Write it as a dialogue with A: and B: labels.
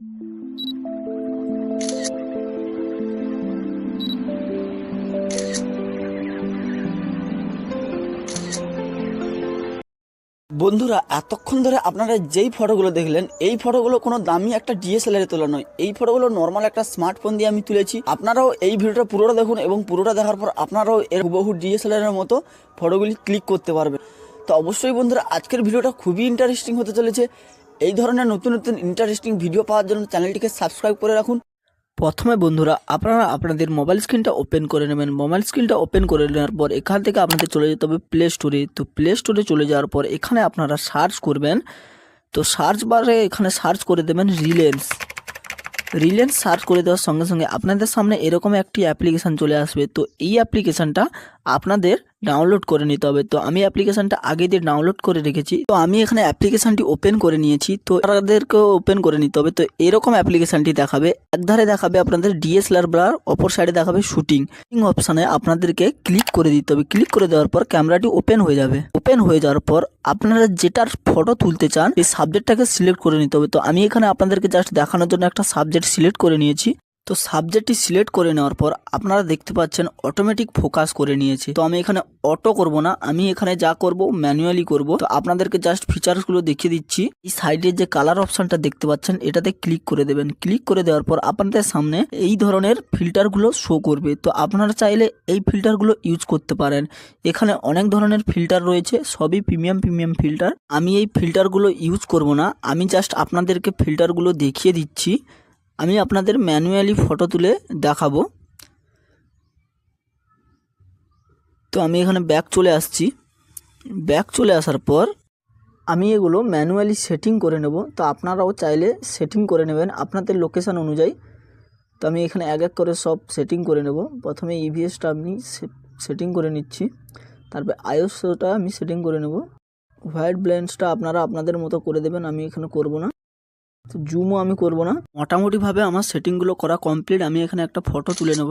A: বন্ধুরা, এতক্ষণ ধরে আপনারা যেই ফটোগুলো দেখলেন, এই ফটোগুলো কোনো দামি একটা ডিএসএলআর তোলা নয়। এই ফটোগুলো নর্মাল একটা স্মার্টফোন দিয়ে আমি তুলেছি। আপনারাও এই ভিডিওটা পুরোটা দেখুন এবং পুরোটা দেখার পর আপনারাও এর বহু ডিএসএলআর এর মতো ফটোগুলি ক্লিক করতে পারবেন। তো অবশ্যই বন্ধুরা, আজকের ভিডিওটা খুবই ইন্টারেস্টিং হতে চলেছে। এই ধরনের নতুন নতুন ইন্টারেস্টিং ভিডিও পাওয়ার জন্য চ্যানেলটিকে সাবস্ক্রাইব করে রাখুন। প্রথমে বন্ধুরা, আপনারা আপনাদের মোবাইল স্ক্রিনটা ওপেন করে নেবেন। মোবাইল স্ক্রিনটা ওপেন করে নেওয়ার পর এখান থেকে আপনাদের চলে যেতে হবে প্লে স্টোরে তো প্লে স্টোরে চলে যাওয়ার পর এখানে আপনারা সার্চ করবেন। তো সার্চ বারে এখানে সার্চ করে দেবেন রিলেন্স রিলেন্স সার্চ করে দেওয়ার সঙ্গে সঙ্গে আপনাদের সামনে এরকম একটি অ্যাপ্লিকেশান চলে আসবে। তো এই অ্যাপ্লিকেশানটা আপনাদের ডাউনলোড করে নিতে হবে। তো আমি অ্যাপ্লিকেশানটা আগে দিয়ে ডাউনলোড করে রেখেছি। তো আমি এখানে অ্যাপ্লিকেশানটি ওপেন করে নিয়েছি। তো আপনাদেরকেও ওপেন করে নিতে হবে। তো এরকম অ্যাপ্লিকেশানটি দেখাবে। একধারে দেখাবে আপনাদের ডিএসএলআর ব্লার অপর সাইডে দেখাবে শুটিং অপশানে আপনাদেরকে ক্লিক করে দিতে হবে। ক্লিক করে দেওয়ার পর ক্যামেরাটি ওপেন হয়ে যাবে। ওপেন হয়ে যাওয়ার পর আপনারা যেটার ফটো তুলতে চান এই সাবজেক্টটাকে সিলেক্ট করে নিতে হবে। তো আমি এখানে আপনাদেরকে জাস্ট দেখানোর জন্য একটা সাবজেক্ট সিলেক্ট করে নিয়েছি। তো সাবজেক্টটি সিলেক্ট করে নেওয়ার পর আপনারা দেখতে পাচ্ছেন অটোমেটিক ফোকাস করে নিয়েছে। তো আমি এখানে অটো করব না, আমি এখানে যা করব ম্যানুয়ালি করব। তো আপনাদেরকে জাস্ট ফিচার্সগুলো দেখিয়ে দিচ্ছি। এই সাইডের যে কালার অপশনটা দেখতে পাচ্ছেন, এটাতে ক্লিক করে দেবেন। ক্লিক করে দেওয়ার পর আপনাদের সামনে এই ধরনের ফিল্টারগুলো শো করবে। তো আপনারা চাইলে এই ফিল্টারগুলো ইউজ করতে পারেন। এখানে অনেক ধরনের ফিল্টার রয়েছে, সবই প্রিমিয়াম প্রিমিয়াম ফিল্টার আমি এই ফিল্টারগুলো ইউজ করব না, আমি জাস্ট আপনাদেরকে ফিল্টারগুলো দেখিয়ে দিচ্ছি। আমি আপনাদের ম্যানুয়ালি ফটো তুলে দেখাবো। তো আমি এখানে ব্যাক চলে আসছি। ব্যাক চলে আসার পর আমি এগুলো ম্যানুয়ালি সেটিং করে নেব। তো আপনারাও চাইলে সেটিং করে নেবেন আপনাদের লোকেশান অনুযায়ী। তো আমি এখানে এক এক করে সব সেটিং করে নেব। প্রথমে ইভিএসটা আমি সেটিং করে নিচ্ছি। তারপরে আইওসটা আমি সেটিং করে নেব। হোয়াইট ব্লেন্সটা আপনারা আপনাদের মতো করে দেবেন, আমি এখানে করব না। তো জুমও আমি করব না। মোটামুটিভাবে আমার সেটিংগুলো করা কমপ্লিট আমি এখানে একটা ফটো তুলে নেব।